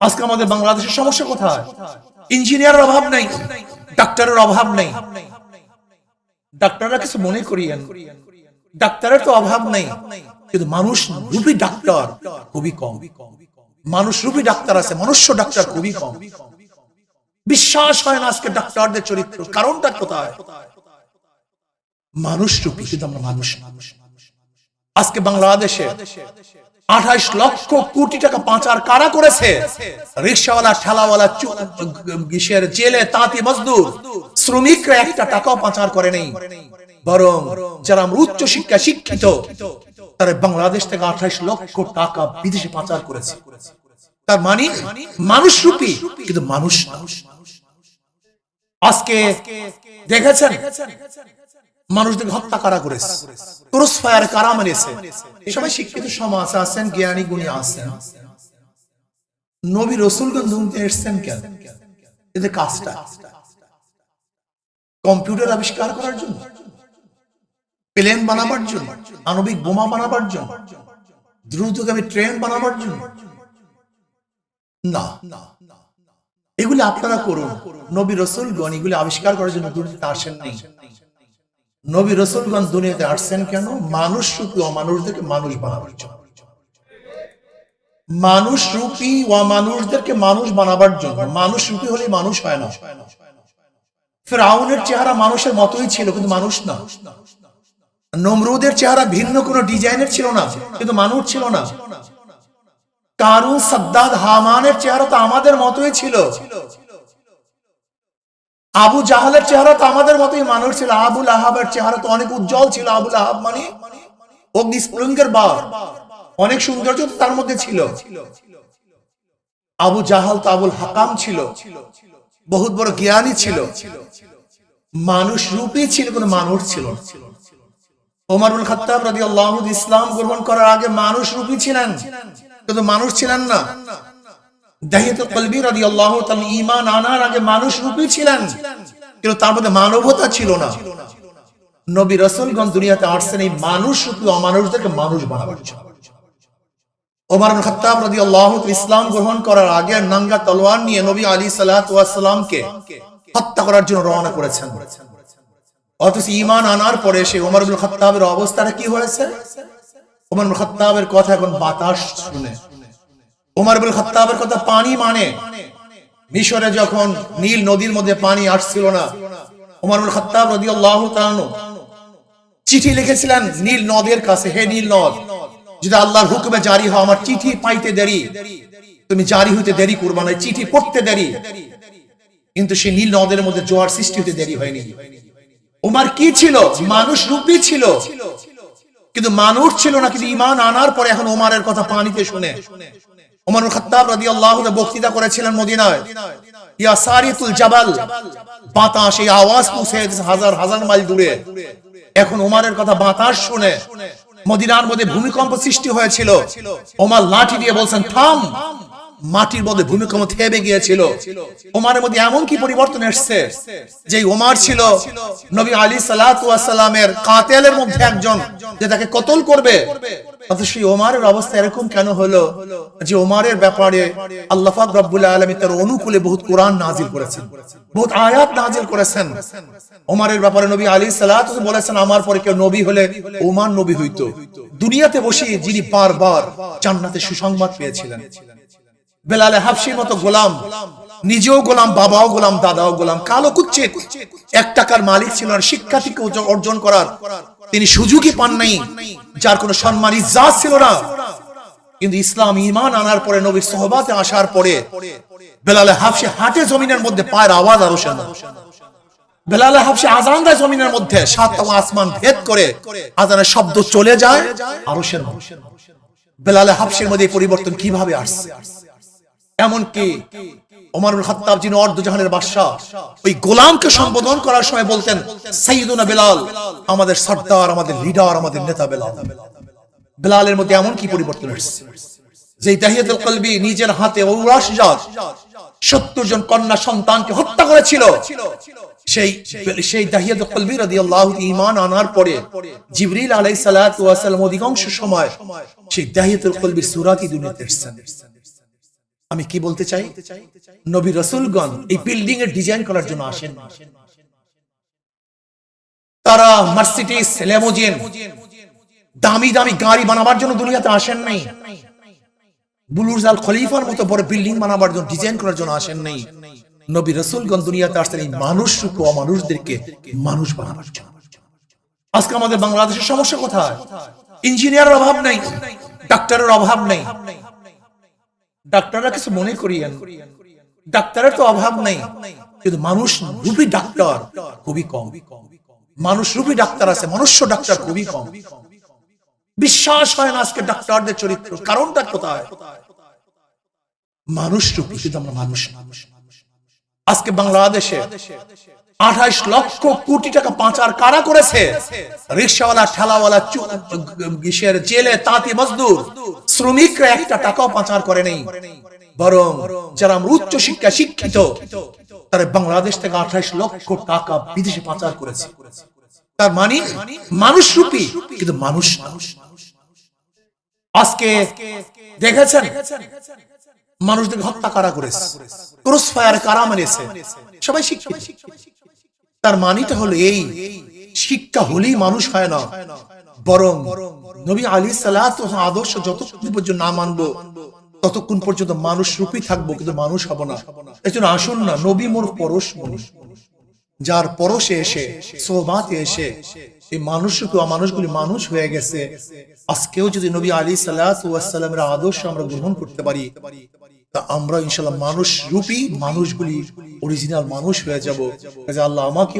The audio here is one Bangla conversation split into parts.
আজকে আমাদের বাংলাদেশের সমস্যা কোথায়? ইঞ্জিনিয়ারের অভাব নেই, ডাক্তারের অভাব নেই। ডাক্তাররা কিছু মনে করিয়েন। ডাক্তারের তো অভাব নেই, কিন্তু মানুষ রূপী ডাক্তার খুবই কম। মানুষ রূপী ডাক্তার আছে, মনুষ্য ডাক্তার খুবই কম। বিশ্বাস হয় না আজকে ডাক্তারদের চরিত্র, কারণটা কোথায়? মানুষ রূপী, কিন্তু আমরা মানুষ আজকে বাংলাদেশে আঠাইশ লক্ষ কোটি টাকা পাচার কারা করেছে? রিক্সাওয়ালা, ঠেলাওয়ালা, চু- জেলে তাঁতি মজদুর, শ্রমিকরা একটা টাকাও পাচার করে নেই। বরং যারা আমরা উচ্চ শিক্ষা শিক্ষিত, তারা বাংলাদেশ থেকে আঠাইশ লক্ষ টাকা বিদেশে পাচার করেছে। তার মানে মানুষ রূপী, কিন্তু মানুষ না। আজকে দেখেছেন? মানুষদের হত্যা কারা করেছে? ক্রস ফায়ার কারা মেরেছে সবাই শিক্ষিত, সমাজ আছেন, জ্ঞানী, গুণী আছেন। নবী রসুলগঞ্জ দুনিতে এসছেন কেন? এদের কাজটা কম্পিউটার আবিষ্কার করার জন্য, প্লেন বানাবার জন্য, আণবিক বোমা বানাবার জন্য, দ্রুতগামী ট্রেন বানাবার জন্য। না, এগুলি আপনারা করুন। নবী রসুলগণ এগুলি আবিষ্কার করার জন্য দুর্নীতি আসেন আসেননি। নবী রসুলগণ দুনিয়াতে আসছেন কেন? মানুষ রূপী অমানুষদেরকে মানুষ বানাবার জন্য। মানুষ রূপী অমানুষদেরকে মানুষ বানাবার জন্য। মানুষ রূপী হলে মানুষ হয় না। ফেরাউনের চেহারা মানুষের মতোই ছিল, কিন্তু মানুষ না। নমরুদের চেহারা ভিন্ন, কোনো ডিজাইনের ছিল না, কিন্তু মানুষ ছিল না। কারু সাদ্দাদ হামানের চেহারা তো আমাদের মতোই ছিল। আবু জাহালের চেহারা তো আমাদের মতোই মানুষ ছিল। আবুল আহাবের চেহারা তো অনেক উজ্জ্বল ছিল। আবুল আহাব মানে অগ্নিস্ফুলিঙ্গের বার অনেক সৌন্দর্য তার মধ্যে ছিল। আবু জাহাল তো আবুল হাকাম ছিল। বহুত বড় জ্ঞানী ছিল। মানুষ রূপে ছিল, কোনো মানুষ ছিল। ওমরুল খাত্তাব রাদিয়াল্লাহু আনহু ইসলাম গ্রহণ করার আগে মানুষ রূপী ছিলেন। কিন্তু মানুষ ছিলেন না। নবী ইসলাম গ্রহণ করার আগে নাঙ্গা তলোয়ার নিয়ে নবী আলী আলাইহি হত্যা করার জন্য রওনা করেছেন। অথচ ঈমান আনার পরে সে ওমর ইবনে অবস্থাটা কি হয়েছে? ওমর ইবনে কথা এখন বাতাস শুনে। ওমর ইবনে খাত্তাবের কথা পানি মানে। মিশরে যখন নীল নদীর মধ্যে পানি আসছিল না ইবনে খাত্তাব রাদিয়াল্লাহু তাআলা চিঠি লিখেছিলেন নীল নদের কাছে, হে নীল নদ, যদি আল্লাহর হুকুমে জারি হয় আমার চিঠি পাইতে দেরি। তুমি জারি হইতে দেরি করবা না চিঠি পড়তে দেরি। কিন্তু সেই নীল নদের মধ্যে জোয়ার সৃষ্টি হতে দেরি হয়নি। উমার কি ছিল? মানুষ রূপী ছিল। কিন্তু মানুষ ছিল না, কিন্তু ইমান আনার পরে এখন ওমারের কথা পানিতে শুনে। খত্তাব বক্তৃতা করেছিলেন মদিনায়। ইয়া সারিতুল জাবাল, বাতাস, এই আওয়াজ হাজার হাজার মাইল দূরে। এখন ওমারের কথা বাতাস শুনে মদিনার মধ্যে ভূমিকম্প সৃষ্টি হয়েছিল। ওমার লাঠি দিয়ে বলছেন, থাম। মাটির মধ্যে ভূমিকম্প থেমে গিয়েছিল। ওমারের মধ্যে এমন কি পরিবর্তন এসছে যে ওমার ছিল নবী আলী সালামের কাতেলের মধ্যে একজন যে তাকে কতল করবে? সেই ওমারের অবস্থা এরকম কেন হলো যে ওমারের ব্যাপারে আলামিন তার অনুকূলে বহুত কোরআন নাজিল করেছেন, বহুত আয়াত নাজিল করেছেন। ওমারের ব্যাপারে নবী আলী সালাত বলেছেন, আমার পরে কেউ নবী হলে ওমান নবী হইতো। দুনিয়াতে বসে যিনি বারবার জান্নাতে সুসংবাদ পেয়েছিলেন। বেলালে হাফসির মতো গোলাম, নিজেও গোলাম, বাবাও গোলাম, দাদাও গোলাম, কালো কুচ্ছিত এক টাকার মালিক ছিল না শিক্ষা থেকে অর্জন- করার। তিনি সুযোগই পান নাই, যার কোনো সম্মান, ইজ্জাত ছিল না। কিন্তু ইসলাম ইমান আনার পরে, নবীর সহবাতে আসার পরে, বেলালে হাফসি হাটে জমিনের মধ্যে পায়ের আওয়াজ আরও শোনা বেলালে হাফসি আজান দেয় জমিনের মধ্যে, সাত আসমান ভেদ করে, আজানের শব্দ চলে যায় আরও বেলালে হাফসির মধ্যে পরিবর্তন কীভাবে আসছে? এমনকি ওমরুল খাত্তাব যিনি অর্ধজাহানের বাদশাহ, ওই গোলামকে সম্বোধন করার সময় বলতেন, সাইয়্যিদুনা বেলাল, আমাদের সর্দার, আমাদের লিডার, আমাদের নেতা বেলাল। বেলালের মধ্যে এমন কি পরিবর্তন এসেছে যে তাহিয়াতুল কলবি নিজের হাতে ঔরাস জাত, সত্তর জন কন্যা সন্তানকে হত্যা করেছিল, সেই সেই দাহিয়াতুল কলবি রাদিয়াল্লাহু ঈমান আনার পরে জিবরিল আলাইহিস সালাতু ওয়াস সালাম অধিকাংশ সময় সেই দাহিয়াতুল কলবি সূরাটি দুনিয়াতে এসেছেন আমি কি বলতে চাই? নবী রসুলগণ এই বিল্ডিং এর ডিজাইন করার জন্য আসেন তারা মার্সিডিস দামি দামি গাড়ি বানাবার জন্য দুনিয়াতে আসেন নাই। বুলুরজ আল খলিফার মতো বড় বিল্ডিং বানাবার জন্য ডিজাইন করার জন্য আসেন নাই। নবী রসুলগণ দুনিয়াতে এই মানুষ রূপে অমানুষদেরকে মানুষ বানাবার জন্য। আজকে আমাদের বাংলাদেশের সমস্যা কোথায়? ইঞ্জিনিয়ারের অভাব নেই, ডাক্তারের অভাব নেই ডাক্তাররা কিছু মনে করিয়েন। ডাক্তারের তো অভাব নেই, কিন্তু মানুষ রূপী ডাক্তার খুবই কম। মানুষ রূপী ডাক্তার আছে, মনুষ্য ডাক্তার খুবই কম। বিশ্বাস হয় না আজকে ডাক্তারদের চরিত্র, কারণটা কোথায়? মানুষ রূপী, কিন্তু আমরা মানুষ আজকে বাংলাদেশে আঠাইশ লক্ষ কোটি টাকা পাচার কারা করেছে? রিক্সাওয়ালা, ঠেলাওয়ালা কিসের জেলে তাঁতি মজদুর। শ্রমিকরা একটা টাকাও পাচার করে নেই বরং যারা উচ্চ শিক্ষা শিক্ষিত, তারা বাংলাদেশ থেকে আঠাইশ লক্ষ টাকা বিদেশে পাচার করেছে। তার মানে মানুষ রূপী, কিন্তু মানুষ। আজকে দেখেছেন? মানুষদের হত্যা কারা করেছে? ক্রস ফায়ার কারা মেরেছে সবাই শিক্ষিত। তার মানিটা হলো এই, শিক্ষা হলেই মানুষ হয় না। বরং নবী আলী সালাত আদর্শ যতক্ষণ পর্যন্ত না মানবো, ততক্ষণ পর্যন্ত মানুষ রূপী থাকব, কিন্তু মানুষ হব না। এই জন্য আসুন না, নবী মোর পরশ মনি। যার পরশে এসে সোহবাতে এসে, এই মানুষকে মানুষগুলি মানুষ হয়ে গেছে। আজকেও যদি নবী আলী সাল্লামের আদর্শ আমরা গ্রহণ করতে পারি তা আমরা ইনশাল্লাহ মানুষ রূপী মানুষগুলি অরিজিনাল মানুষ হয়ে যাব। কাজে আল্লাহ আমাকে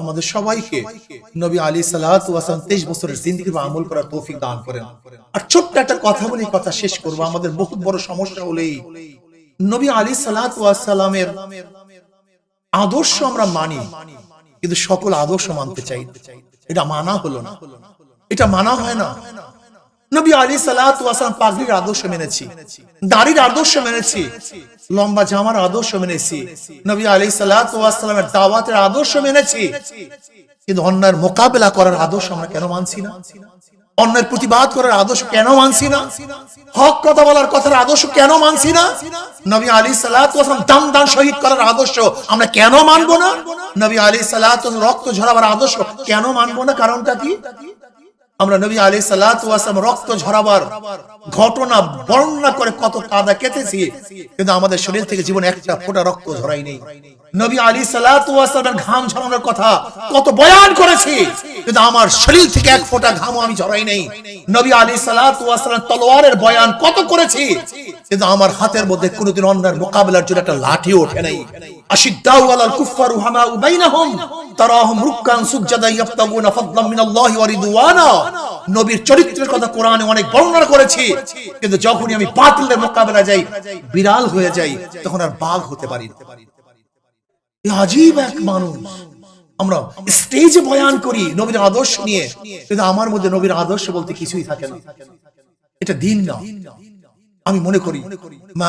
আমাদের সবাইকে নবী আলী সাল্লাহাম তেইশ বছরের জিন্দিগি বা আমল করার তৌফিক দান করেন। আর ছোট্ট একটা কথা বলি কথা শেষ করব। আমাদের বহুত বড় সমস্যা হলেই নবী আলী সাল্লাহামের আদর্শ আমরা মানি, কিন্তু সকল আদর্শ মানতে চাই। এটা মানা হলো না। এটা মানা হয় না। নবী আলী সালাম পাগড়ির আদর্শ মেনেছি, দাড়ির আদর্শ মেনেছি, লম্বা জামার আদর্শ মেনেছি, নবী আলী সালামের দাওয়াতের আদর্শ মেনেছি। কিন্তু অন্যায়ের মোকাবেলা করার আদর্শ আমরা কেন মানছি না? অন্যের প্রতিবাদ করার আদর্শ কেন মানছি না? হক কথা বলার কথার আদর্শ কেন মানছি না? নবী আলী সালাম দাম দান শহীদ করার আদর্শ আমরা কেন মানবো না? নবী আলী সালাম রক্ত ঝরাবার আদর্শ কেন মানবো না? কারণটা কি? আমরা নবী আলী সালাম রক্ত ঝরাবার ঘটনা বর্ণনা করে কত কাদা কেটেছি, কিন্তু আমাদের শরীর থেকে জীবনে একটা ফোঁটা রক্ত ঝরাই নেই। নবী আলী সালামের ঘাম ঝরানোর কথা কত বয়ান করেছি, কিন্তু আমার শরীর থেকে এক ফোঁটা ঘামও আমি ঝরাই নেই। নবী আলী সালাম তলোয়ারের বয়ান কত করেছি, কিন্তু আমার হাতের মধ্যে কোনোদিন অন্যার মোকাবিলার জন্য একটা লাঠি ওঠে নাই। স্টেজে বয়ান করি নবীর আদর্শ নিয়ে। কিন্তু আমার মধ্যে নবীর আদর্শ বলতে কিছুই থাকে না। এটা দিন না। আমি মনে করি, মা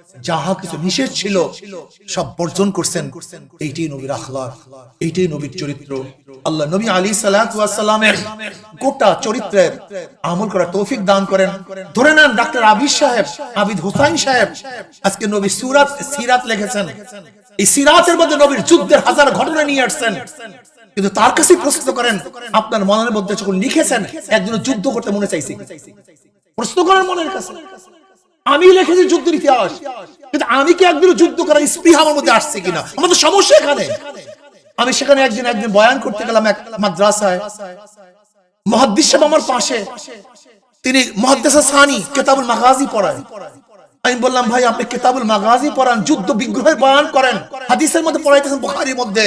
যাহা কিছু নিষেধ ছিল, সব বর্জন করছেন এইটাই নবীর আখলাক এইটাই নবীর চরিত্র। আল্লাহ নবী আলী সাল্লামের গোটা চরিত্রের আমল করার তৌফিক দান করেন। ধরে নেন ডাক্তার আবিদ সাহেব, আবিদ হুসাইন সাহেব, আজকে নবী সুরাত, সিরাত লিখেছেন। এই সিরাতের মধ্যে নবীর যুদ্ধের হাজার ঘটনা নিয়ে আসছেন। কিন্তু তার কাছে প্রশ্ন করেন, আপনার মনের মধ্যে যখন লিখেছেন একজন যুদ্ধ করতে মনে চাইছে প্রশ্ন করেন মনের কাছে। আমি লিখেছি যুদ্ধের ইতিহাস। কিন্তু আমি কি একদিন যুদ্ধ করার স্পৃহা আমার মধ্যে আসছে কিনা? আমাদের সমস্যা এখানে। আমি সেখানে একদিন একদিন বয়ান করতে গেলাম এক মাদ্রাসায়। আমার পাশে। তিনি মহাদ্দেসা সানি কেতাবুল মাগাজি আমি বললাম, ভাই, আপনি কেতাবুল মাগাজি পড়ান, যুদ্ধ বিগ্রহের বয়ান করেন, হাদিসের মধ্যে পড়াইতেছেন বুখারীর মধ্যে।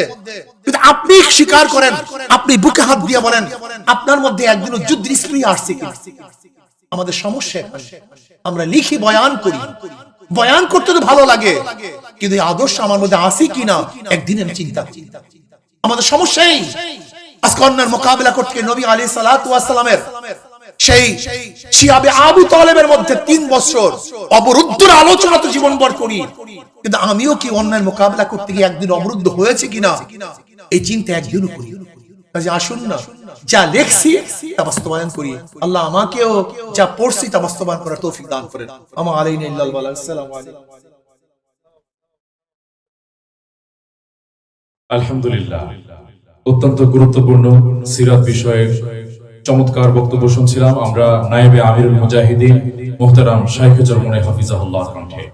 কিন্তু আপনি স্বীকার করেন, আপনি বুকে হাত দিয়ে বলেন, আপনার মধ্যে একদিনও যুদ্ধ স্পৃহা আসছে আমাদের সমস্যা আমরা লিখি, বয়ান করি। বয়ান করতে তো ভালো লাগে। কিন্তু আদর্শ আমার মধ্যে আসি কিনা, একদিন আমি চিন্তা। আমাদের সমস্যাই আজকে অন্যের মোকাবিলা করতে নবী আলী সালামের সেই শিয়াবে আবু তলেবের মধ্যে তিন বছর অবরুদ্ধর আলোচনা তো জীবনভর করি। কিন্তু আমিও কি অন্যায় মোকাবেলা করতে গিয়ে একদিন অবরুদ্ধ হয়েছে কিনা? এই চিন্তা একদিনও করি। কাজে আসুন না। যা লেখছি, তা বাস্তবায়ন করি। আল্লাহ আমাকেও যা পড়ছি, তা বাস্তবায়ন করার তৌফিক দান করেন। আমার আলহামদুলিল্লাহ। অত্যন্ত গুরুত্বপূর্ণ সিরাত বিষয়ে চমৎকার বক্তব্য শুনছিলাম আমরা নায়েবে আমিরুল মুজাহিদিন, মোহতারাম শাইখুজুর মনে হাফিজাহুল্লাহ কণ্ঠে।